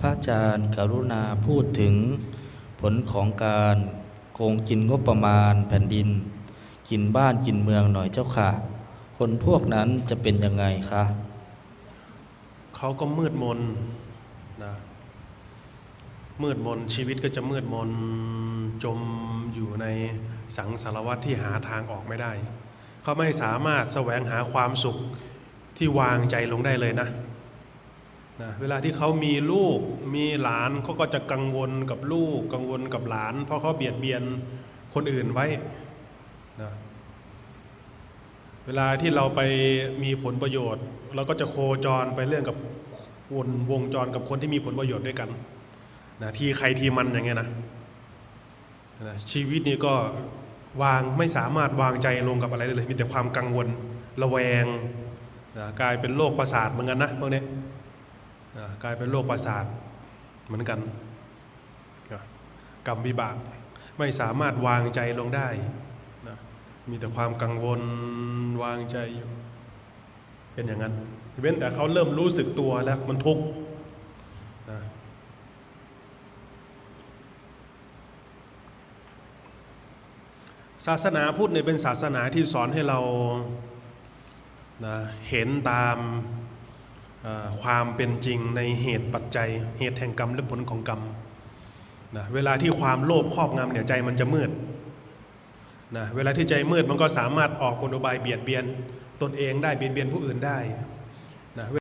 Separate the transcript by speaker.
Speaker 1: พระอาจารย์กรุณาพูดถึงผลของการโกงกินงบประมาณแผ่นดิน กินบ้านกินเมืองหน่อยเจ้าค่ะ คนพวกนั้นจะเป็นยังไงคะ
Speaker 2: เขาก็มืดมนนะมืดมนชีวิตก็จะมืดมนจมอยู่ในสังสารวัฏที่หาทางออกไม่ได้ เขาไม่สามารถแสวงหาความสุขที่วางใจลงได้เลยนะ นะเวลาที่เขามีลูกมีหลานเขาก็จะกังวลกับลูกกังวลกับหลาน เพราะเขาเบียดเบียนคนอื่นไว้นะเวลาที่เราไปมีผลประโยชน์ เราก็จะโคจรไปเรื่องกับวนวงจรกับคนที่มีผลประโยชน์ด้วยกันนะทีใครทีมันอย่างเงี้ยนะนะชีวิตนี้ก็วางไม่สามารถวางใจลงกับอะไรได้เลย มีแต่ความกังวลระแวงนะกลายเป็นโรคประสาทเหมือนกันนะพวกนี้ กลายเป็นโรคประสาทเหมือนกันกรรมวิบากไม่สามารถวางใจลงได้นะมีแต่ความกังวลวางใจอยู่เป็นอย่างนั้นเว้นแต่เขาเริ่มรู้สึกตัวแล้วมันทุกข์นะศาสนาพุทธเนี่ยเป็นศาสนาที่สอนให้เรานะเห็นตาม ความเป็นจริงในเหตุปัจจัย เหตุแห่งกรรมและผลของกรรมนะเวลาที่ความโลภครอบงำเนี่ยใจมันจะมืดนะเวลาที่ใจมืดมันก็สามารถออกกลอุบายเบียดเบียนตนเองได้เบียดเบียนผู้อื่นได้นะ